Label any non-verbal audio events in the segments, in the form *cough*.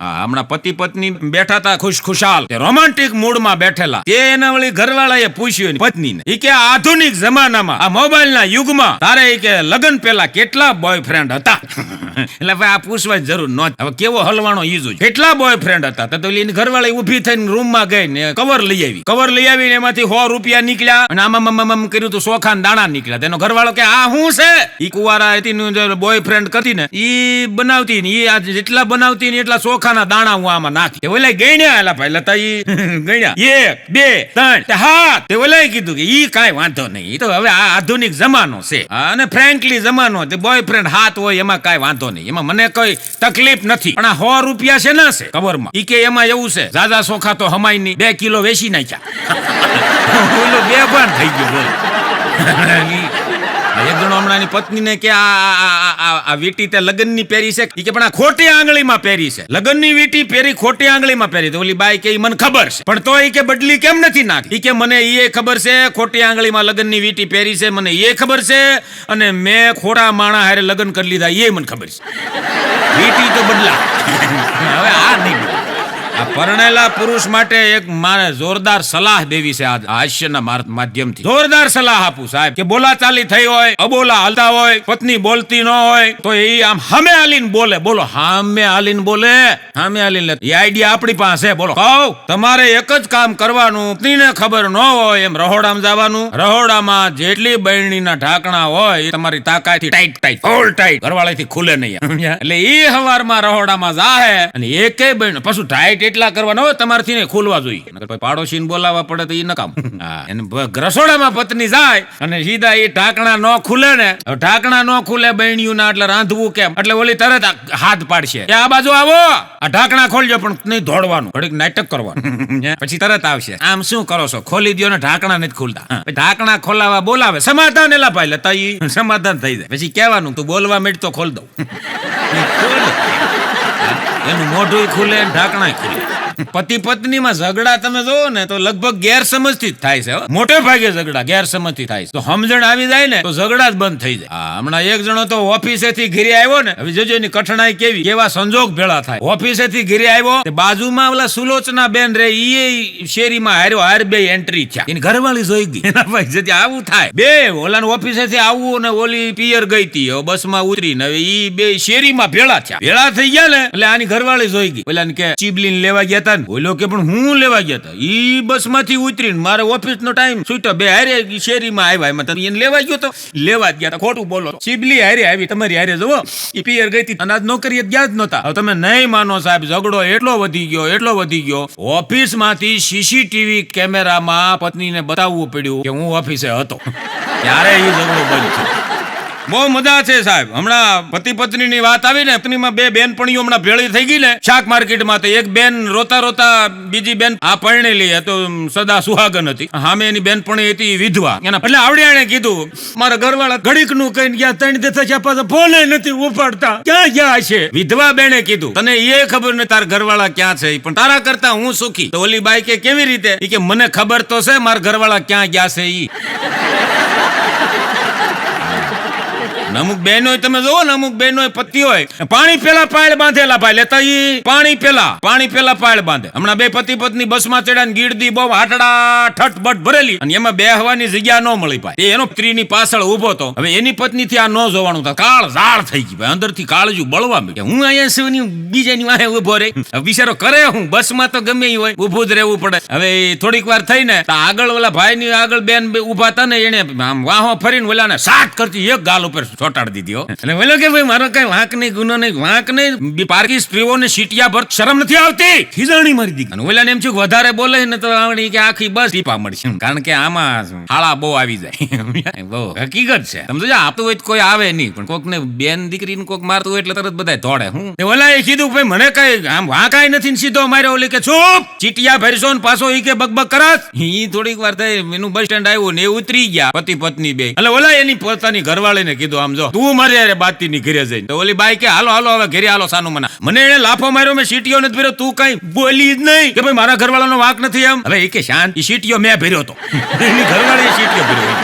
હમણાં પતિ પત્ની બેઠા હતા ખુશ ખુશાલ. રોમાન્ટિક મૂડમાં બેઠેલા. તે એના વળી ઘરવાળાએ પૂછ્યું એની પત્નીને, ઈ કે આધુનિક જમાનામાં, આ મોબાઈલના યુગમાં, તારે કે લગ્ન પહેલા કેટલા બોયફ્રેન્ડ હતા? એટલે ભાઈ આ પૂછવા જરૂર ન હવે કેવો હલવાણો ઈ જોજો. કેટલા બોયફ્રેન્ડ હતા? તો એની ઘરવાળી ઊભી થઈને રૂમમાં ગઈ ને કવર લઈ આવી. કવર લઈ આવીને એમાંથી સો રૂપિયા નીકળ્યા અને આમ આમ કર્યું તો સોખાન દાણા નીકળ્યા. તેનો ઘરવાળો કે, આ શું છે? ઈ કુવારા હતી બોયફ્રેન્ડ કરતી ને ઈ બનાવતી ને ઈ જેટલા બનાવતી ને એટલા સોખાના દાણા હું આમાં નાખી. ઓલા ગણ્યા એલા ભાઈ, લતા ઈ *laughs* ગણ્યા એક, બે, ત્રણ હા તે ઓલાએ કીધું કે, ઈ કાંઈ વાંધો નહીં. તો હવે આ આધુનિક જમાનો છે. અને ફ્રેન્કલી જમાનો બોયફ્રેન્ડ હાથ હોય એમાં કાંઈ વાંધો નહીં. એમાં મને કઈ તકલીફ નથી. પણ આ સો રૂપિયા છે ના છે કવરમાં ઈ કે એમાં એવું છે જાજા સોખા તો હમાય નહીં બે કિલો વેચી નાખ્યા. *laughs* બે પણ થઈ ગયો બોલ. *laughs* એક જણો પત્નીને કે આ આ- વીટી તે લગ્નની પહેરી છે. કે પણ આ ખોટી આંગળીમાં પહેરી છે. લગ્નની વીટી પહેરી ખોટી આંગળીમાં પહેરી તો ઓલી બાઈ કે ઈ મને ખબર છે. પણ તો ઈ કે બદલી કેમ નથી નાખી? ઈ કે મને ઈ ખબર છે, ખોટી આંગળીમાં લગ્નની વીટી પહેરી છે, મને એ ખબર છે, અને મેં ખોડા માણા હારે લગ્ન કરી લીધા એ મને ખબર છે. વીટી તો બદલા. *laughs* હવે આ નહીં. પરણેલા પુરુષ માટે એક મારે જોરદાર સલાહ દેવી છે આ હાસ્યના માધ્યમથી. જોરદાર સલાહ આપું, સાહેબ. કે બોલાચાલી થઈ હોય, અબોલા હાલતા હોય, પત્ની બોલતી ન હોય, તો એ આમ હામે હાલીને બોલે. બોલો, હામે હાલીને બોલે. હામે હાલીને એ આઈડિયા આપણી પાસે, બોલો. કહું, તમારે એક જ કામ કરવાનું, પત્નીને ખબર ન હોય એમ રહોડામાં જવાનું. રહોડામાં જેટલી બહેણીના ઢાંકણા હોય, એ તમારી તાકાતથી ટાઈટ ટાઈટ ફૂલ ટાઈટ ઘરવાળાથી ખુલે નહીં એટલે એ હવારમાં રહોડામાં જાહે અને એકે બહેણ પાછું ટાઈટ એટલા કરવાના હોય તમારથી ને ખોલવા જોઈએ. પાડોશીને બોલાવવા પડે તો એ નકામ. હા રસોડામાં પત્ની જાય અને સીધા એ ઢાંકણા ન ખુલે ને ઢાંકણા ન ખુલે બહેણીઓના એટલે રાંધવું કેમ? એટલે ઓલી તરત હાથ પાડશે. કે આ બાજુ આવો. આ ઢાંકણા ખોલજો પણ નહીં દોડવાનું ઘડીક નાટક કરવાનું. *laughs* પછી તરત આવશે. આમ શું કરો છો? ખોલી દ્યો ને ઢાંકણા નથી ખુલતા. ઢાંકણા ખોલાવા બોલાવે. સમાધાન એલા ભાઈ લેતા સમાધાન થઈ જાય. પછી કહેવાનું તું બોલવા માંડ તો ખોલ દઉં. *laughs* *laughs* એનું મોઢું ખુલે ઢાંકણા ખુલે. પતિ પત્ની માં ઝઘડા તમે જોવો ને, તો લગભગ ગેરસમજથી જ થાય છે મોટે ભાગે ઝઘડા ગેરસમજથી થાય છે. તો સમજણ આવી જાય ને, તો ઝઘડા જ બંધ થઈ જાય. હમણાં એક જણો તો ઓફિસેથી ઘરે આવ્યો ને, હવે જોજો એની કઠણાઈ કેવી, કેવા સંજોગ ભેળા થાય. ઓફિસેથી ઘરે આવ્યો બાજુમાં ઓલા સુલોચના બેન રે, ઈ શેરીમાં હાર્યો, હાર બે એન્ટ્રી થયા. એની ઘરવાળી જોઈ ગઈ. એના *laughs* ભાઈ જતી આવું થાય. બે, ઓલાને ઓફિસેથી આવું ને ઓલી પિયર ગઈ તી બસમાં ઉતરીને હવે ઈ બે શેરીમાં ભેળા થયા. ભેળા થઈ ગયા ને, એટલે આની ઘરવાળી જોઈ ગઈ. ઓલાને કે ચીબલીને લેવા ગયા હતા ને ઓલો કે પણ હું લેવા ગયા હતા ઈ બસમાંથી ઉતરીને મારે ઓફિસ નો ટાઈમ છૂટ્યો. બે હારે શેરી શેરીમાં આવ્યા. એમાં તમે એને લેવા ગયો તો? લેવા જ ગયા હતા ખોટું બોલો. ચીબલી હારે આવી. તમારી હારે જુઓ. ઈ પિયર ગઈ હતી. અનાજ નોકરી ગયા જ નહોતા. હવે તમે નહીં માનો સાહેબ, ઝઘડો એટલો વધી ગયો, એટલો વધી ગયો. ઓફિસમાંથી સીસીટીવી કેમેરામાં પત્નીને બતાવવું પડ્યું કે હું ઓફિસે હતો. ત્યારે એ ઝઘડો બંધ બહુ મજા છે સાહેબ. હમણાં પતિ પત્ની ની વાત આવી ને પત્નીમાં બે બેનપણીઓ હમણાં ભેળી થઈ ગઈ ને શાક માર્કેટમાં તો એક બેન રોતા રોતા બીજી બેન આ પરણેલી એ તો સદા સુહાગન હતી. સામે એની બેનપણી હતી વિધવા. એના એટલે આવડિયાણે કીધું, મારા ઘરવાળા ઘડીકનું કઈ ગયા ત્રણ દેતા છે પાછા ફોને નથી ઉપાડતા. ક્યાં ગયા છે? વિધવા બેને કીધું, તને એ ખબર ને તાર ઘરવાળા ક્યાં છે પણ તારા કરતા હું સુખી. તો ઓલી બાઈ કે કેવી રીતે કે, મને ખબર તો છે મારા ઘરવાળા ક્યાં ગયા છે ઈ. ને અમુક બહેનો તમે જોવો ને, અમુક બહેનો પતિ હોય. પાણી પેલા પાયલ બાંધેલા ભાઈ, લેતા ઈ પાણી પેલા પાણી પેલા પાયલ બાંધે. હમણાં બે પતિ પત્ની બસમાં ચડ્યા ને ગીરદી બહુ હાટડા ઠટ બટ ભરેલી. અને એમાં બેહવાની જગ્યા ન મળી ભાઈ. એનો સ્ત્રીની પાછળ ઊભો તો. હવે એની પત્ની થી આ ન જોવાનું થાય. કાળ ઝાડ થઈ ગઈ ભાઈ. અંદરથી કાળજું બળવા મળે હું અહીંયા શિવની, બીજાની વાહે ઊભો રે વિચારો, કરે હું? બસમાં તો ગમે હોય. ઊભું જ રહેવું પડે. હવે થોડીક વાર થઈને ને આગળ ઓલા ભાઈ ની આગળ બેન બે ઊભા હતા ને એને આમ વાહો ફરીને ઓલાને સાત કરતી એક ગાલ ઉપર ચોટાડી દીધો અને ઓલો કે ભાઈ મારો કઈ વાંક નહીં ગુનો નહીં વાંક નહીં. પારકી સ્ત્રીઓને સીટિયા ભર શરમ નથી આવતી. ખીજાણી મારી દીધી. અને ઓલા એમ છું વધારે બોલે ને તો આવડી કે આખી બસ ટીપા મળશે. કારણ કે આમાં હાળા બહુ આવી જાય. *laughs* બહુ હકીકત છે. સમજો આપતું હોય કોઈ આવે નહીં પણ કોક ને બેન દીકરીને કોક મારતું હોય એટલે તરત બધા દોડે હું. ઓલા એ કીધું ભાઈ મને કઈ આમ વાંકાય નથી ને સીધો માર્યો ઓલી કે ચૂપ. ચીટિયા ભરશો ને પાછો ઈ કે બકબક કરત. ઈ થોડીક વાર થઈ એનું બસ સ્ટેન્ડ આવ્યું ને એ ઉતરી ગયા પતિ પત્ની બે. એટલે ઓલા એની પોતાની ઘરવાળીને કીધું આમ જો, તું મારી યાર બાતી ની ઘરે જઈને. ઓલી બાઈ કે, હાલો હાલો, હવે ઘરે હાલો સાનું મના મને એને લાફો માર્યો, મેં સીટીઓ નથી ભર્યો, તું કઈ બોલી જ નહીં કે ભાઈ મારા ઘરવાળાનો વાંક નથી એમ. હવે એ કે, શાંત એ સીટીઓ મેં ભર્યો હતો *laughs* એની ઘરવાળીએ સીટીઓ ભર્યો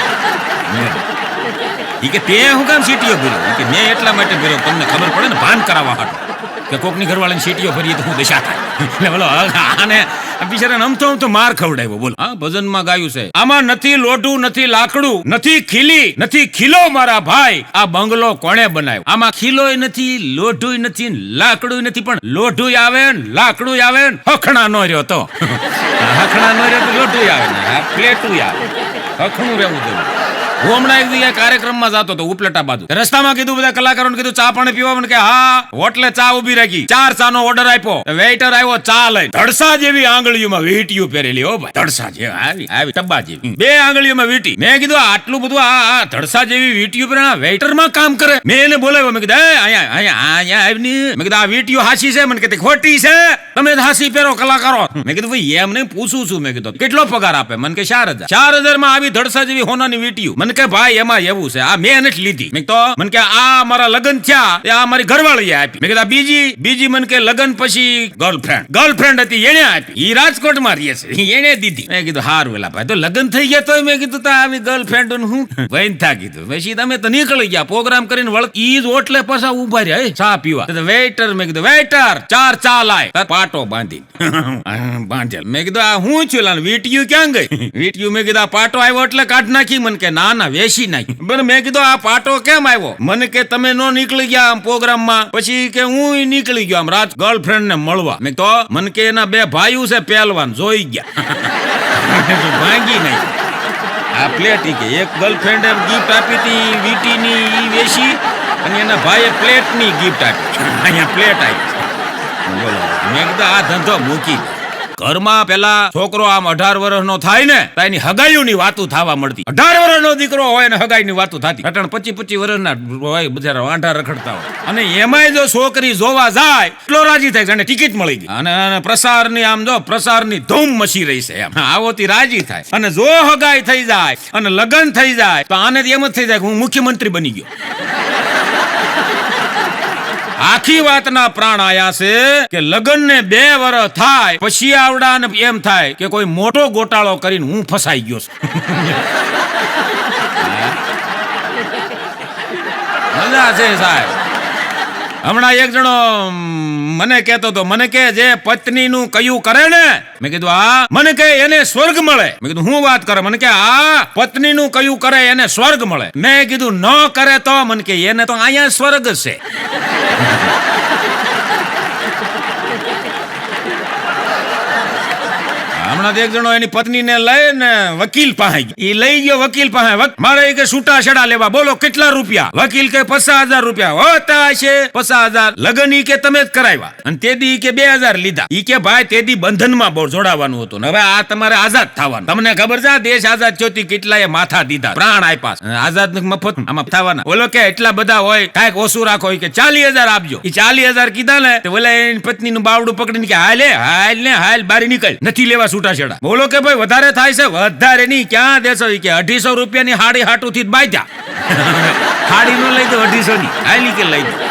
એ કે, તે હું કામ સીટીઓ ભર્યો? કે, મેં એટલા માટે ભર્યો તમને ખબર પડે ને, ભાન કરાવવા હાટુ કે કોકની ઘરવાળાની સીટીઓ ફરીએ તો હું દશા થાય. એટલે બોલો આને બિચારાને આમ તો આમ તો માર ખવડાવ્યો બોલો. હા ભજનમાં ગાયું છે. આમાં નથી લોઢું નથી લાકડું નથી ખીલી નથી ખીલો મારા ભાઈ. આ બંગલો કોણે બનાવ્યો? આમાં ખીલોય નથી લોઢું નથી લાકડું નથી પણ લોઢું આવે ને લાકડું આવે ને હખણા નો રહ્યો તો. હખણા નો રહ્યો તો લોઢું આવે ને પ્લેટું આવે. હખણું રહેવું જોઈએ. હું હમણાં એક દી કાર્યક્રમમાં જતો હતો ઉપલેટા બાજુ રસ્તામાં કીધું બધા કલાકારોને કીધું ચા પાણી પીવા મને કે હા હોટલે ચા ઊભી રાખી ચાર ચા નો ઓર્ડર આપ્યો વેઇટર આવ્યો ચા લઈને ધડસા જેવી આંગળીઓમાં વીંટીયું પહેરેલી હો ભાઈ ધડસા જેવી આવી આવી ટબ્બા જેવી। બે આંગળીઓમાં વીંટી। મેં કીધું આટલું બધું આ આ ધડસા જેવી વીંટીયું પહેરે વેઇટરમાં કામ કરે. મેં એને બોલાવ્યો મેં કીધું "એ, અહીંયા અહીંયા અહીંયા આવીને. મેં કીધું આ વીંટીયું હાસી છે? મને કીધું ખોટી છે. તમે જ હાસી પહેરો કલાકારો. મેં કીધું ભાઈ એમ નહીં પૂછું છું. મેં કીધું કેટલો પગાર આપે? મને કે ચાર હજાર. ચાર હજારમાં આવી ધડસા જેવી હોનાની વીંટીયું મને કે ભાઈ એમાં એવું છે આ મેં નથી લીધી. મેં તો મને કે આ મારા લગ્ન થયા એ આ મારી ઘરવાળીએ આપી. મેં કીધા બીજી બીજી મને કે લગ્ન પછી ગર્લફ્રેન્ડ ગર્લફ્રેન્ડ હતી એને આપી. ઈ રાજકોટમાં રહે છે. એને દીધી. મેં કીધું હાર વેલા ભાઈ તો લગ્ન થઈ ગયા તો મેં કીધું તા આવી ગર્લફ્રેન્ડ હું? *laughs* વૈન થા કીધું પછી તમે તો નીકળી ગયા પ્રોગ્રામ કરીને વળ ઈ જ ઓટલે પાછા ઊભા રહ્યા "એ, ચા પીવા. વેઇટર મેં કીધું વેઇટર ચાર ચા લાય. પાટો બાંધી *laughs* બાંધેલ. મેં કીધું આ હું છું લાલ વીટીયું ક્યાં ગઈ? *laughs* વીટીયું મેં કીધું પાટો આવ્યો એટલે કાઢ નાખી. મને કે ના ના વેસી નાખી. બને *laughs* મેં કીધું, આ પાટો કેમ આવ્યો? મને કે, તમે નો નીકળી ગયા આમ પ્રોગ્રામમાં. પછી કે, હું નીકળી ગયો આમ રાત ગર્લફ્રેન્ડ ને મળવા. મેં તો, મને કે, એના બે ભાઈઓ છે પહેલવાન, જોઈ ગયા. *laughs* ભાંગી નહીં આ પ્લેટ કે, એક ગર્લફ્રેન્ડ એમ ગિફ્ટ આપી હતી વીટીની ઈ વેસી અને એના ભાઈએ પ્લેટની ગિફ્ટ આપી. *laughs* અહીંયા પ્લેટ આપી બોલો મેં કીધું, આ ધંધો મૂકી. ઘરમાં પેલા છોકરો આમ અઢાર વર્ષનો થાય ને એની એની હગાઈઓની વાતું થવા મળતી. અઢાર વર્ષનો દીકરો હોય ને હગાઈની વાતું થતી. અટણ પચી પચી વર્ષના હોય બજારા વાંઢા રખડતા હોય. અને એમાંય જો છોકરી જોવા જાય, એટલો રાજી થાય અને ટિકિટ મળી ગઈ. અને પ્રસારની આમ જો, પ્રસારની ધૂમ મચી રહી છે એમ. આવોથી રાજી થાય. અને જો હગાઈ થઈ જાય, અને લગ્ન થઈ જાય, તો આને એમ જ થઈ જાય કે હું મુખ્યમંત્રી બની ગયો. આખી વાતના પ્રાણ આયા છે કે લગ્ન ને બે વર્ષ થાય પછી આવડા ને એમ થાય કે કોઈ મોટો ગોટાળો કરીને હું ફસાઈ ગયો છું. *laughs* મજા છે સાહેબ. હમણાં એક જણો મને કહેતો હતો, મને કે જે પત્નીનું કયું કરે ને? મેં કીધું આ મને કે એને સ્વર્ગ મળે. મેં કીધું, હું વાત કરે? મને કે આ પત્નીનું કયું કરે એને સ્વર્ગ મળે. મેં કીધું, ન કરે તો? મને કે, એને તો અહીંયા સ્વર્ગ છે. હમણાં એક જણો એની પત્નીને લઈને વકીલ પાસે એ લઈ ગયો વકીલ પાસે. મારે કે છૂટા છેડા લેવા. બોલો, કેટલા રૂપિયા? વકીલ કે પચાસ હજાર રૂપિયા. હોતા છે. પચાસ હજાર. લગન ઈ કે તમે જ કરાવ્યા. અને તે દી કે બે હજાર લીધા. ઈ કે, ભાઈ તે દી બંધનમાં બહુ જોડાવાનું હતું હવે આ તમારે આઝાદ થવાનું. તમને ખબર છે દેશ આઝાદ થયો કેટલાએ માથા દીધા. પ્રાણ આપ્યા આઝાદ ને મફત આમાં થવાના. બોલો કે, એટલા બધા હોય, કાંઈક ઓછું રાખો. કે ચાલી હજાર આપજો. એ ચાલી હજાર કીધા ને ઓલા એની પત્ની નું બાવડું પકડીને કે, હાલે હાલ ને, હાલ બારી નીકળ. નથી લેવા છૂટાછેડા બોલો કે ભાઈ, વધારે થાય છે? વધારે નહીં. ક્યાં દેશો કે અઢીસો રૂપિયાની હાડી હાટુથી જ બાંધ્યા. *laughs* હાડી નો લઈ દો, અઢીસો ની. હાલી કે લઈ દો.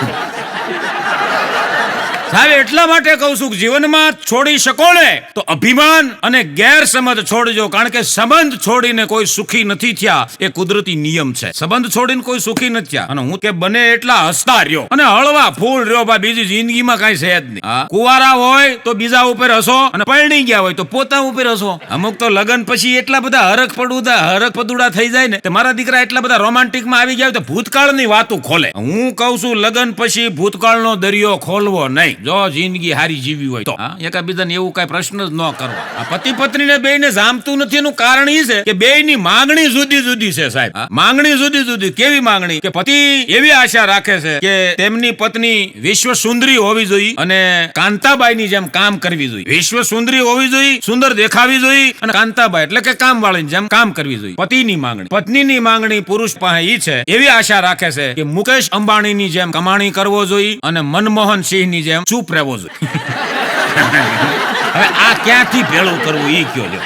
સાહેબ એટલા માટે કહું છું કે જીવનમાં છોડી શકો ને, તો અભિમાન અને ગેરસમજ છોડજો. કારણ કે સંબંધ છોડીને કોઈ સુખી નથી થયા, એ કુદરતી નિયમ છે. સંબંધ છોડીને કોઈ સુખી નથી થયા. અને હું કે બને એટલા હસતા રહ્યો. અને હળવા ફૂલ રહ્યો, ભાઈ, બીજી જિંદગીમાં કઈ છે જ નહીં. કુવારા હોય તો બીજા ઉપર હસો અને પરણી ગયા હોય તો પોતા ઉપર હસો. અમુક તો લગન પછી એટલા બધા હરખ પડુદા, હરખ પદુડા થઈ જાય ને મારા દીકરા એટલા બધા રોમાન્ટિકમાં આવી ગયા હોય તો ભૂતકાળની વાતો ખોલે. હું કહું છું, લગન પછી ભૂતકાળનો દરિયો ખોલવો નહીં. જો જિંદગી હારી જીવી હોય તો એકાબીજાને એવું કઈ પ્રશ્ન જ ન કરવા. આ પતિ પત્નીને બેયને જામતું નથી, એનું કારણ એ છે કે બેયની માંગણી જુદી જુદી છે, સાહેબ. માંગણી જુદી જુદી. કેવી માંગણી? કે પતિ એવી આશા રાખે છે કે તેમની પત્ની વિશ્વ સુંદરી હોવી જોઈએ અને કાંતાબાઈની જેમ કામ કરવી જોઈએ. વિશ્વ સુંદરી હોવી જોઈએ, સુંદર દેખાવી જોઈએ અને કાંતાબાઈ એટલે કે કામ વાળીની જેમ કામ કરવી જોઈએ. પતિની માંગણી. પત્નીની માંગણી પુરુષ પાસે ઈ છે, એવી આશા રાખે છે કે મુકેશ અંબાણીની જેમ કમાણી કરવો જોઈએ અને મનમોહન સિંહની જેમ ચૂપ રહેવો જોઈએ હવે આ ક્યાંથી ભેળું કરવું એ કયો છે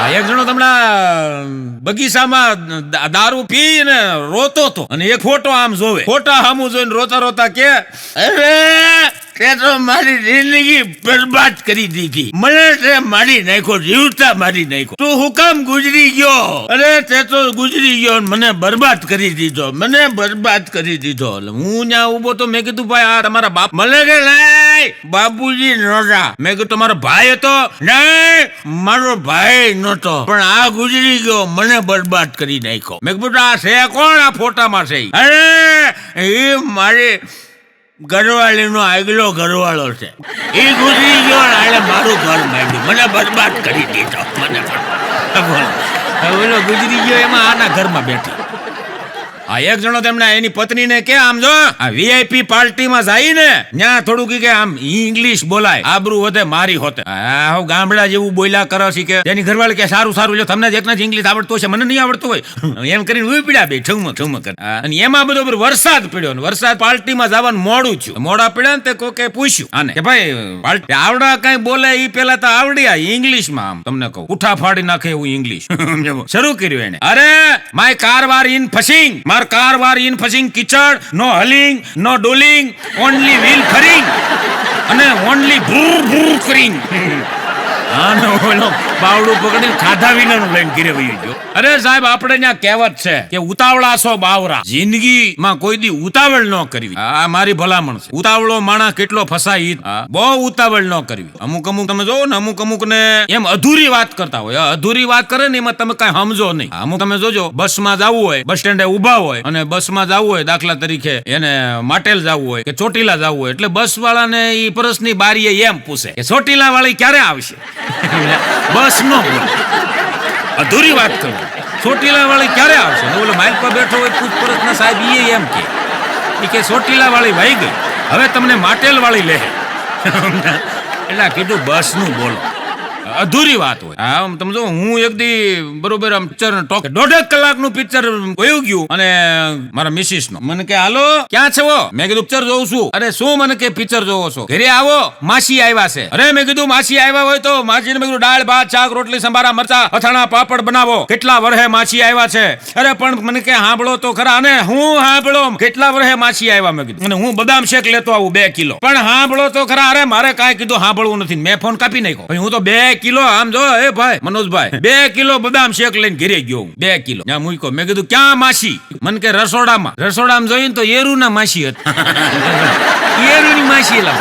આ એક જણો તમને બગીચામાં દારૂ પી ને રોતો હતો અને એક ફોટો આમ જોવે. ફોટા સામું જોઈને રોતા રોતા કે, અરે તે તો મારી જિંદગી બરબાદ કરી દીધી. મને તે મારી નાખ્યો, જીવતા મારી નાખ્યો. તું હુકમ ગુજરી ગયો? અરે, તે તો ગુજરી ગયો મને બરબાદ કરી દીધો, મને બરબાદ કરી દીધો. હું ત્યાં ઊભો તો મેં કીધું, ભાઈ, આ તમારા બાપ મને કે બાપુજી નોટા મેં કીધું, તમારો ભાઈ હતો? નહીં, મારો ભાઈ નહોતો. પણ આ ગુજરી ગયો, મને બરબાદ કરી નાખ્યો. મેં કીધું, આ છે કોણ? આ ફોટામાં છે ઈ?" અરે, એ મારી ઘરવાળીનો આગલો ઘરવાળો છે. એ ગુજરી ગયો એટલે મારું ઘર માંડ્યું. મને બરબાદ કરી દીધો. મને. બોલો. ગુજરી ગયો એમાં આના ઘરમાં બેઠી. આ એક જણો તેમણે એની પત્નીને કે, આમ જો, આ વીઆઈપી પાર્ટીમાં જાય ને ત્યાં થોડું કે આમ ઇંગ્લિશ બોલાય, આબરૂ વધે, મારી હોતે. હું ગામડા જેવું બોલ્યા કરો છે એની ઘરવાળી કે, સારું સારું જો તમને જ એકને જ ઇંગ્લિશ આવડતું હશે મને નહીં આવડતું હોય. એમ કરીને ઊભી પીડ્યા બે, ઠુમક કરી. અને એમાં બધો વરસાદ પડ્યો ને, વરસાદ પાર્ટીમાં જવાનું મોડું છું મોડા પડ્યા ને તે કોકે પૂછ્યું, આને? કે, ભાઈ, પાર્ટી, આવડા કઈ બોલે એ પેલા તો આવડ્યા ઇંગ્લિશમાં આમ, તમને કહું. ઉઠા ફાડી નાખે એવું ઇંગ્લિશ *laughs* શરૂ કર્યું એને. અરે માય કાર વાર ઇન ફસિંગ માર કાર વાર ઇન ફસિંગ કિચડ, નો હલિંગ, નો ડોલિંગ ઓનલી વ્હીલ ફરિંગ અને ઓનલી ભૂર ભૂર ફરિંગ. બાવડું પકડી ખાધા વિનાનું લઈને ઘીરે વહી ગયો. અરે સાહેબ, આપણે ત્યાં કહેવત છે કે ઉતાવળા સો બાવરા. જિંદગીમાં કોઈ દી ઉતાવળ ન કરવી. આ મારી ભલામણ છે. ઉતાવળો માણસ કેટલો ફસાય બહુ ઉતાવળ ન કરવી. અમુક અમુક તમે જોવો ને, અમુક અમુક ને એમ અધૂરી વાત કરતા હોય. અધૂરી વાત કરે ને, એમાં તમે કઈ સમજો નહીં. અમુક તમે જોજો બસમાં જવું હોય, બસ સ્ટેન્ડે ઊભા હોય અને બસમાં જવું હોય, દાખલા તરીકે એને માટેલ જવું હોય કે ચોટીલા જવું હોય. એટલે બસ વાળાને ઈ પરસની બારીએ એમ પૂછે કે ચોટીલા વાળી ક્યારે આવશે? બસ નો અધૂરી વાત કરું ચોટીલા વાળી ક્યારે આવશે? ને ઓલો માઇક પર બેઠો હોય, પૂછપરછના સાહેબ એ એમ કે. કે ચોટીલા વાળી વહી ગઈ. હવે તમને માટેલ વાળી લે. એટલે કીધું બસનું બોલો. અધૂરી વાત હોય. આમ તમે જો, હું એક દી બરોબર આમ પિક્ચર ટોક દોઢેક કલાકનું પિક્ચર વયું ગયું અને મારા મિસિસ નો મને કે, હાલો, ક્યાં છો મેં કીધું, પિક્ચર જોઉં છું. અરે, શું મને કે પિક્ચર જોવો છો? ઘરે આવો, માસી આવ્યા છે. અરે, મેં કીધું, માસી આવ્યા હોય તો માસી મેં કીધું, દાળ, ભાત, શાક, રોટલી, સંભારા, મરચા, અથાણા, પાપડ બનાવો. કેટલા વર્ષે માસી આવ્યા છે? અરે, પણ મને કે, હાંભળો તો ખરા. અને હું હાંભળો, કેટલા વર્ષે માસી આવ્યા? મેં કીધું. અને હું બદામ શેક લેતો આવું, બે કિલો. પણ હાંભળો તો ખરા. અરે, મારે કાંઈ કીધું હાંભળવું નથી. મેં ફોન કાપી નાખ્યો. હું તો બે કિલો આમ જો, એ ભાઈ, મનોજભાઈ, બે કિલો બદામ શેક લઈને ઘરે ગયો હું, બે કિલો. ત્યાં મૂક્યો મેં કીધું, ક્યાં માસી? મન કે, રસોડામાં. રસોડામાં જોઈને તો એરુના માસી હતી. એરુની માસી એલા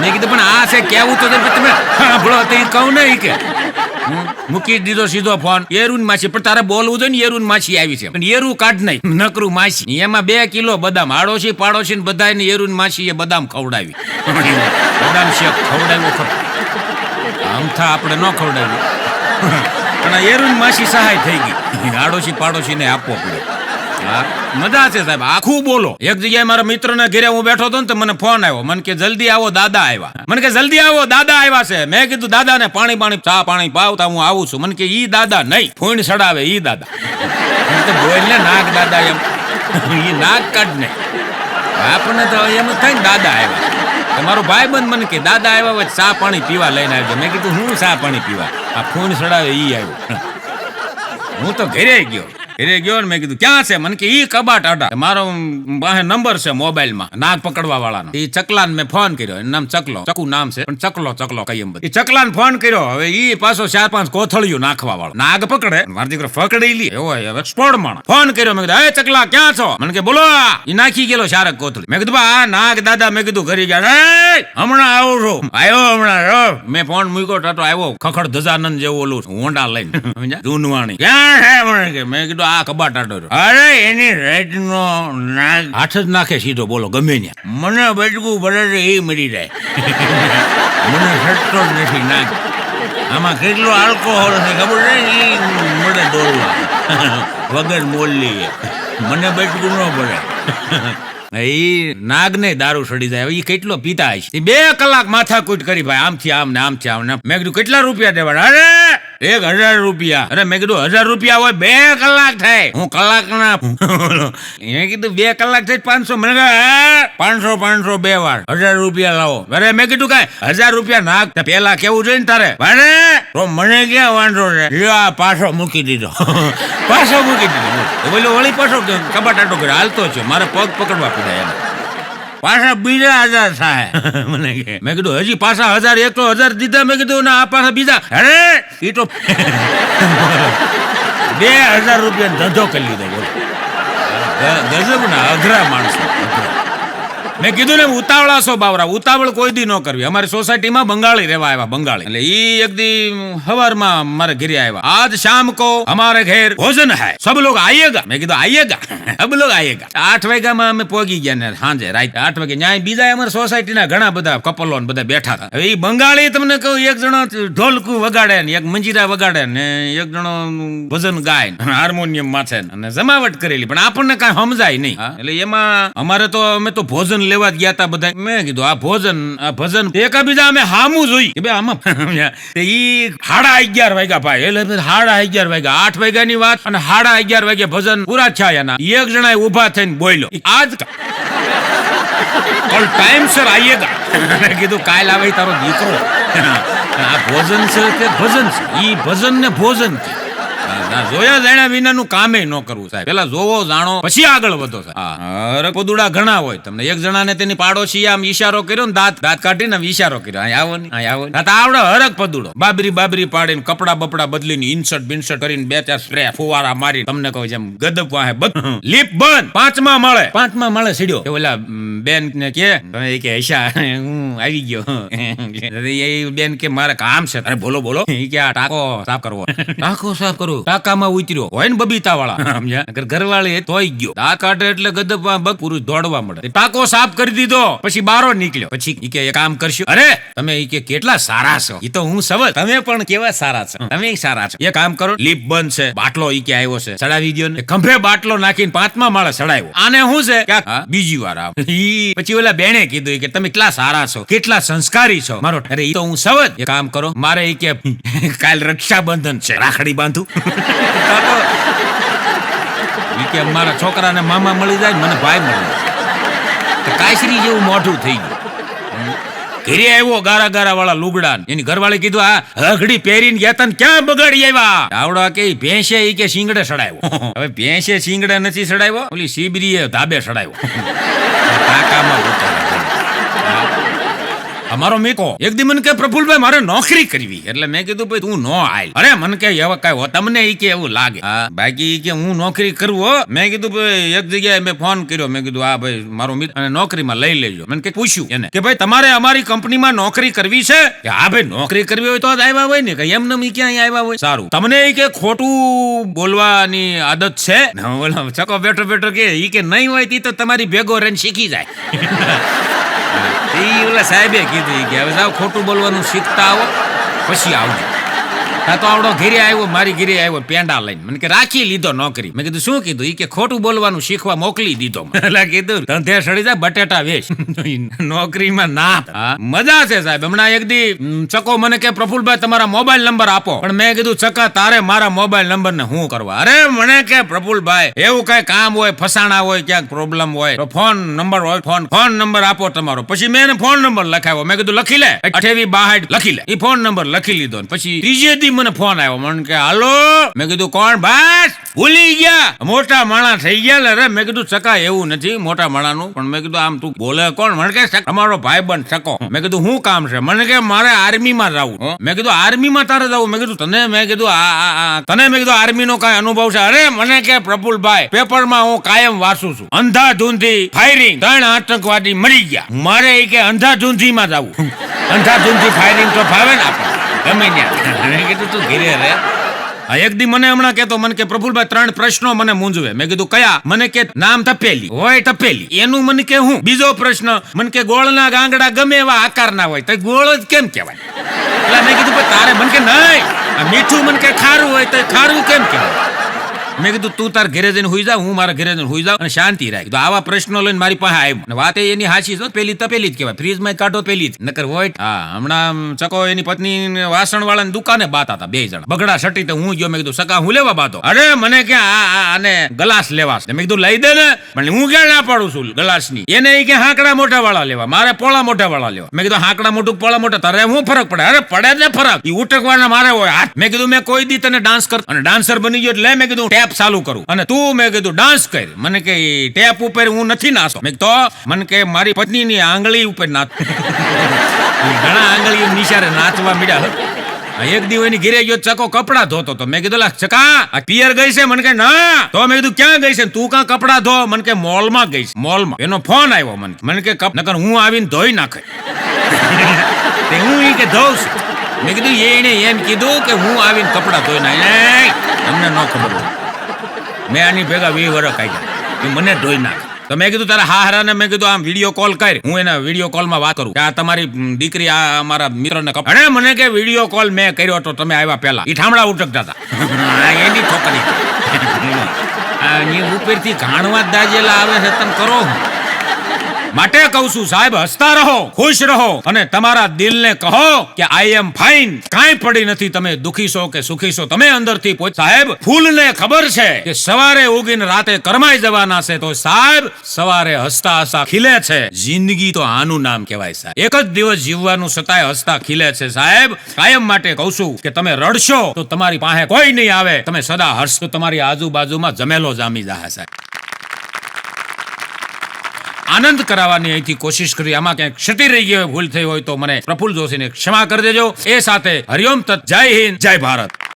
મેં કીધું, પણ આ છે, કેવું તો તમે સાંભળો તો કહું ને કે. મૂકી દીધો સીધો ફોન. એરુન માછી પણ તારે બોલવું જોઈએ ને એરુન માછી આવી છે. પણ એરું કાઢ નહીં. નકરું માછી એમાં બે કિલો બદામ, આડોશી પાડોશી ને બધાને એરુન માછી એ બદામ ખવડાવી. બદામ શેક ખવડાવ્યો ખરો આમ આપણે ન ખવડાવી પણ એરુન માસી સહાય થઈ ગઈ. આડોશી પાડોશીને આપવો પડ્યો મજા છે સાહેબ, આખું બોલો. એક જગ્યાએ મારા મિત્રના ઘેરે હું બેઠો હતો ને તો મને ફોન આવ્યો. મને કે, જલ્દી આવો, દાદા આવ્યા. મને કે, જલ્દી આવો, દાદા આવ્યા છે. મેં કીધું, દાદાને પાણી પાણી, ચા, પાણી પાવતા હું આવું છું. મને કે, ઈ દાદા નહીં ફોન સડાવે ઈ દાદા. બોલ ને નાક દાદા એમ. ઈ નાક કાઢ ને આપણને તો એમ થાય ને, દાદા આવ્યા. તમારો ભાઈ બંધ મને કે, દાદા આવ્યા હોય ચા પાણી પીવા લઈને આવ્યો મેં કીધું, હું ચા પાણી પીવા? આ ફોન સડાવે ઈ આવ્યો. હું તો ઘરે ગયો. ઘરે ગયો ને મેં કીધું ક્યાં છે? મને કે ઈ કબાટ આડા. મારો પાસે નંબર છે મોબાઈલમાં નાગ પકડવા વાળાનો ઈ ચકલાને મેં ફોન કર્યો એનું નામ ચકલો. ચકુ નામ છે પણ ચકલો ચકલો કઈ એમ બધું. ઈ ચકલાને ફોન કર્યો હવે ઈ પાછો ચાર પાંચ કોથળિયું નાખવા વાળો નાગ પકડે મારો દીકરો પકડી લી. એવો હવે એક્સપર્ટ માણસ. ફોન કર્યો મેં કીધું એ ચકલા ક્યાં છો? મને કે બોલો ઈ નાખી ગયેલો શારક કોથળી. મેં કીધું બા આ નાગ દાદા મેં કીધું ઘરી ગયા. "એ, હમણાં આવું છું. આવ્યો હમણાં રો મેં ફોન મૂક્યો ટાટો આવ્યો ખખડ ધજાનંદ જેવું ઓલું હોન્ડા લઈને. *laughs* સમજ્યા? જૂનવાણી. ક્યાં છે મને કે મેં કીધું આ કબાટ આટો. અરે એની રાઈટ નો નાગ હાથ જ નાખે સીધો બોલો ગમે ત્યાં. મને બચકું ભરે છે એ મરી જાય. મને સટતો જ નથી નાગ. આમાં કેટલો આલ્કોહોલ છે ખબર છે? એ મળે દોરવા. વગર મોલ્લી મને બચકું ન પડે. એ નાગ ને દારૂ સડી જાય. એ કેટલો પીતા હશે? બે કલાક માથાકૂટ કરી ભાઈ આમથી આમ ને આમથી આમ ને આમ. મેં કીધું કેટલા રૂપિયા દેવાના? અરે એક હજાર રૂપિયા. અરે મેં કીધું હજાર રૂપિયા હોય બે કલાક થાય. હું કલાક ના મેં *laughs* કીધું બે કલાક થઈ પાંચસો. મને પાંચસો પાંચસો બે વાર. હજાર રૂપિયા લાવો. અરે મેં કીધું કઈ, હજાર રૂપિયા નાખ પેલા કેવું જોઈએ ને તારે? ભાડે તો મને ક્યાં વાંધો છે? આ પાછો મૂકી દીધો. *laughs* પાછો મૂકી દીધો. બોલો વળી પાછો કબાટાટો કર્યો. હાલતો છે. મારે પગ પકડવા પડ્યા એને પાછા બીજા હજાર થાય. *laughs* મને કે. મેં કીધું હજી પાછા હજાર એક તો હજાર દીધા. મેં કીધું ના આ પાછા બીજા. અરે એ તો *laughs* બે હજાર રૂપિયા ધંધો કરી લીધો બોલો. ગજબ ના અઘરા માણસો. મેં કીધું ને ઉતાવળા છો બાવરા. ઉતાવળ કોઈ દી ન કરવી. અમારી સોસાયટીમાં બંગાળી રહેવા આવ્યા બંગાળી. એટલે ઈ એક દી હવારમાં મારે ઘરે આવ્યા. આજ શામ કો અમારે ઘેર ભોજન હૈ. સબ લોગ આયેગા. મેં કીધું આયેગા? સબ લોગ આયેગા? આઠ વાગ્યામાં અમે પોગી ગયા ને સાંજે રાત આઠ વાગે. ન્યાય બીજા અમારી સોસાયટીના ઘણા બધા કપલો ને બધા બેઠા હતા. હવે ઈ બંગાળી તમને કહું એક જણો ઢોલકું વગાડે ને એક મંજીરા વગાડે ને એક જણો ભજન ગાય ને હાર્મોનિયમ માથે અને જમાવટ કરેલી. પણ આપણને કાંઈ સમજાય નહીં. એટલે એમાં અમારે તો અમે તો ભોજન લેવા જ ગયા હતા બધા. મેં કીધું, આ ભોજન, આ ભજન એકાબીજા અમે હામું જોઈ. કે બે આમાં તે ઈ હાડા અગિયાર વાગ્યા ભાઈ. એટલે પછી હાડા અગિયાર વાગ્યા. આઠ વાગ્યાની વાત અને હાડા અગિયાર વાગે ભજન પૂરા થયા એના. એક જણા ઊભા થઈને બોલ્યો આજ ઓલ ટાઈમ સર આઈએગા મેં કીધું, કાલ આવે ઈ તારો દીકરો. આ ભોજન છે કે ભજન છે? ઈ ભજન ને ભોજન છે. ના, જોયા જાણ્યા વિનાનું કામે ન કરવું સાહેબ. પેલા જોવો જાણો પછી આગળ વધો સાહેબ. અરે પદુડા ઘણા હોય. તમને એક જણાને તેની પાડોશી આમ ઈશારો કર્યો ને દાંત દાંત કાઢીને ઈશારો કર્યો. અહીં આવો ને અહીં આવો ને. આવડે હરક પદુડો. બાબરી બાબરી પાડીને કપડા બપડા બદલીને ઇન્સર્ટ બિન્સર્ટ કરીને બે ચાર સ્પ્રે ફુવારા મારી તમને કહું જેમ ગદપ વાહે બધું લીપ બંધ. પાંચમા માળે. પાંચમા માળે સીડ્યો. ઓલા બેન ને કે એ કે ઈશા હું આવી ગયો. એ બેન કે મારે કામ છે. અરે બોલો બોલો. કે આ ટાકો સાફ કરવો. ટાંકો સાફ કરું? ટાંકામાં ઉતર્યો. હોય ને બબીતા વાળા સમજ્યા ઘરવાળી તોય ગયો. દાંત કાઢે એટલે ગદબા બગ પૂરું દોડવા મળે. ટાકો સાફ કરી દીધો. પછી બારો નીકળ્યો. પછી ઈ કે કામ કરશું. અરે, તમે ઈ કે કેટલા સારા છો. ઈ તો હું સવલ. તમે પણ કેવા સારા છો? તમે સારા છો. એ કામ કરો. લીપ બંધ છે. બાટલો ઈ કે આવ્યો છે. ચડાવી દો ને. ખંભે બાટલો નાખીને પાંચમા માળે ચડાવ્યો આને શું છે? બીજી વાર આવ. *laughs* પછી ઓલા બેણે કીધું કે, તમે કેટલા સારા છો? કેટલા સંસ્કારી છો? મારો અરે, ઈ તો હું સવજ એ કામ કરો. મારે ઈ કે, *laughs* કાલ રક્ષાબંધન છે. રાખડી બાંધું. *laughs* કે મારા છોકરાને મામા મળી જાય મને ભાઈ મળી જાય. કાયસરી જેવું મોઢું થઈ ગયું. ઘરે આવ્યો ગારા ગારા વાળા લુગડા એની ઘરવાળી કીધું, આ હગડી પહેરીને ગયા ક્યાં બગાડી આવ્યા? આવડા કે ભેંસે, ઈ કે શિંગડે સડાયો. *laughs* હવે ભેંસે શિંગડે નથી સડાવ્યો ઓલી સીબરીએ ધાબે સડાવ્યો કાકામાં *laughs* ઉતાર્યો. અમારો મીકો, એક દી મને કે, પ્રફુલભાઈ, મારે નોકરી કરવી એટલે મેં કીધું, ભાઈ, તું નો આય અરે, મને કે, એવા કઈ હો, તમને ઈ કે એવું લાગે. બાકી કે, હું નોકરી કરું મેં કીધું, ભાઈ, એક જગ્યાએ મેં ફોન કર્યો. મેં કીધું આ ભાઈ, મારો મિત્ર અને નોકરીમાં લઈ લેજો. મને કે, પૂછ્યું એને કે, ભાઈ, તમારે અમારી કંપનીમાં નોકરી કરવી છે? કે, હા, ભાઈ, નોકરી કરવી હોય તો જ આવ્યા હોય ને, કે એમ નમ ઈ ક્યાં આવ્યા હોય. સારું. તમને ઈ કે ખોટું બોલવાની આદત છે? ને ચકો બેઠો બેઠો કે, ઈ કે નહીં હોય તી તો તમારી ભેગો રહીને શીખી જાય. *laughs* ઈ ઓલા સાહેબે કીધું કે હવે સાવ ખોટું બોલવાનું શીખતા આવો પછી આવજો. આ તો આવડો ઘેરે આવ્યો મારી ઘેરે આવ્યો પેંડા લઈને. મને કે રાખી લીધો નોકરી. મેં કીધું શું કીધું? ઈ કે ખોટું બોલવાનું શીખવા મોકલી દીધો એટલે કીધું ધંધે સડી જાય બટેટા વેચ. *laughs* નોકરીમાં ના મજા છે સાહેબ. હમણાં એક દી ચકો મને કે પ્રફુલભાઈ તમારા મોબાઈલ નંબર આપો. પણ મેં કીધું ચકા તારે મારા મોબાઈલ નંબર ને હું કરવા? અરે મને કે પ્રફુલભાઈ એવું કઈ કામ હોય ફસાણા હોય ક્યાંક પ્રોબ્લેમ હોય તો ફોન નંબર હોય ફોન ફોન નંબર આપો તમારો. પછી મેં ફોન નંબર લખાવ્યો. મેં કીધું લખી લે. અઠેવી બાહાઠ લખી લે. એ ફોન નંબર લખી લીધો પછી ત્રીજે દી મને ફોન આવ્યો. મને કે હાલો? મેં કીધું કોણ? બસ ભૂલી ગયા. મોટા માણા થઈ ગયા અરે મેં કીધું સકા એવું નથી મોટા માણાનું. પણ મેં કીધું આમ તું બોલે કોણ? મને કે "ચક, તમારો ભાઈ બન સકો મેં કીધું શું કામ છે? મને કે મારે આર્મીમાં જવું. મેં કીધું આર્મીમાં તારે જવું? મેં કીધું તને મેં કીધું આ તને મેં કીધું આર્મી નો કઈ અનુભવ છે? અરે મને કે પ્રફુલભાઈ પેપરમાં હું કાયમ વાંચું છું. અંધાધૂંધી ફાયરિંગ ત્રણ આતંકવાદી મરી ગયા. મારે એ કે અંધાધૂંધીમાં જવું. *laughs* અંધાધૂંધી ફાયરિંગ તો ફાવે ને આપણે. ગમે ત્યાં. કીધું, તું ઘીરે એક દી મને હમણાં કેતો મને કે પ્રફુલભાઈ, ત્રણ પ્રશ્નો મને મૂંઝવે. મેં કીધું, કયા? મને કે, નામ તપેલી. હોય તપેલી. એનું મને કે, હું? બીજો પ્રશ્ન, મને કે ગોળના ગાંગડા ગમે એવા આકારના હોય, તો ગોળ જ કેમ કહેવાય? એટલે મેં કીધું, "પણ તારે મને કે નહીં. મીઠું મને કે ખારું હોય, તો ખારું કેમ કહેવાય? મેં કીધું, તું તાર ઘરે જઈને હોઈ જા, હું મારા ઘરે જઈને હોઈ જાઉં અને શાંતિ રાખ. તો આવા પ્રશ્નો લઈને મારી પાસે આવ્યો અને વાત એ એની હાચી છે પેલી તપેલી જ કહેવાય. ફ્રીજમાં કાઢો પેલી જ. નકર હોય હા, હમણાં ચકો એની પત્ની વાસણ વાળાની દુકાને બાતા હતા બે જણા. બગડા સટી તો હું ગયો, મેં કીધું, સકા, હું લેવા બાતો? અરે, મને કે આ આને ગ્લાસ લેવા છે. મેં કીધું, લઈ દે ને. પણ હું ક્યાં ના પાડું છું ગ્લાસની. એને ઈ કે હાંકડા મોટા વાળા લેવા, મારે પોળા મોટા વાળા લેવા. મેં કીધું, હાંકડા મોટું પોળા મોટા તારે હું ફરક પડે? અરે, પડે ને ફરક. ઈ ઉટકવાના મારે હોય. હાથ. મેં કીધું, મેં કોઈ દી તને ડાન્સ કર અને ડાન્સર બની ગયો એટલે મેં કીધું, ટેપ ટેપ ચાલુ કરું. અને તું મેં કીધું ડાન્સ કર. મને કે ટેપ ઉપર હું નથી નાચતો મેં તો? મને કે, મારી પત્નીની આંગળી ઉપર નાચ *laughs* ઘણા આંગળી નિશારે નાચવા મળ્યા એક દિવસ એની ઘેરે ગયો, ચકો કપડા ધોતો તો. મેં કીધું લા ચકા, આ પિયર ગઈ છે? મને કે, ના. તો મેં કીધું, ક્યાં ગઈ છે? તું કાં કપડા ધો? મને કે, મોલમાં ગઈ છે. મોલમાં. એનો ફોન આવ્યો મને. મને કે, કપ નકર હું આવીને ધોઈ નાખે. *laughs* હું એ કે ધોઉં છું. મેં કીધું એને એમ કીધું કે હું આવીને કપડા ધોઈ નાખ તમને ન ખબર હોય. મેં આની ભેગા વી વરસ કાઢ્યા. કે મને ધોઈ નાખ. તો મેં કીધું, તારા હાહરાને મેં કીધું, આમ વીડિયો કોલ કર. હું એના વીડિયો કોલમાં વાત કરું. કે આ તમારી દીકરી આ અમારા મિત્રને કપ અરે, મને કે વીડિયો કોલ મેં કર્યો તો તમે આવ્યા પહેલા. એ ઠામડા ઉટકતા હતા એની છોકરી ઉપરથી ઘાણવા દાજેલા આવે છે તમે કરો હું? માટે કહું છું, સાહેબ, હસતા રહો, ખુશ રહો અને તમારા દિલને કહો કે આઈ એમ ફાઇન કાંઈ પડી નથી, તમે દુખી છો કે સુખી છો, તમે અંદરથી પોચ સાહેબ, ફૂલને ખબર છે કે સવારે ઉગીને રાતે કરમાઈ જવાના છે, તો સાહેબ, સવારે હસતા હસતા ખીલે છે. જિંદગી તો આનું નામ કહેવાય, સાહેબ. એક જ દિવસ જીવવાનું સતાય હસતા ખીલે છે, સાહેબ. કાયમ માટે કહું છું કે તમે રડશો, તો તમારી પાસે કોઈ નહીં આવે. તમે સદા તો તમારી આજુબાજુમાં જમેલો જામી જાય સાહેબ. આનંદ કરાવવાની અહીંથી કોશિશ કરી. આમાં ક્યાંક ક્ષતિ રહી ગઈ ભૂલ થઈ હોય તો મને પ્રફુલ્લ જોશીને ક્ષમા કરી દેજો. એ સાથે હરિઓમ તત જય હિન્દ, જય ભારત.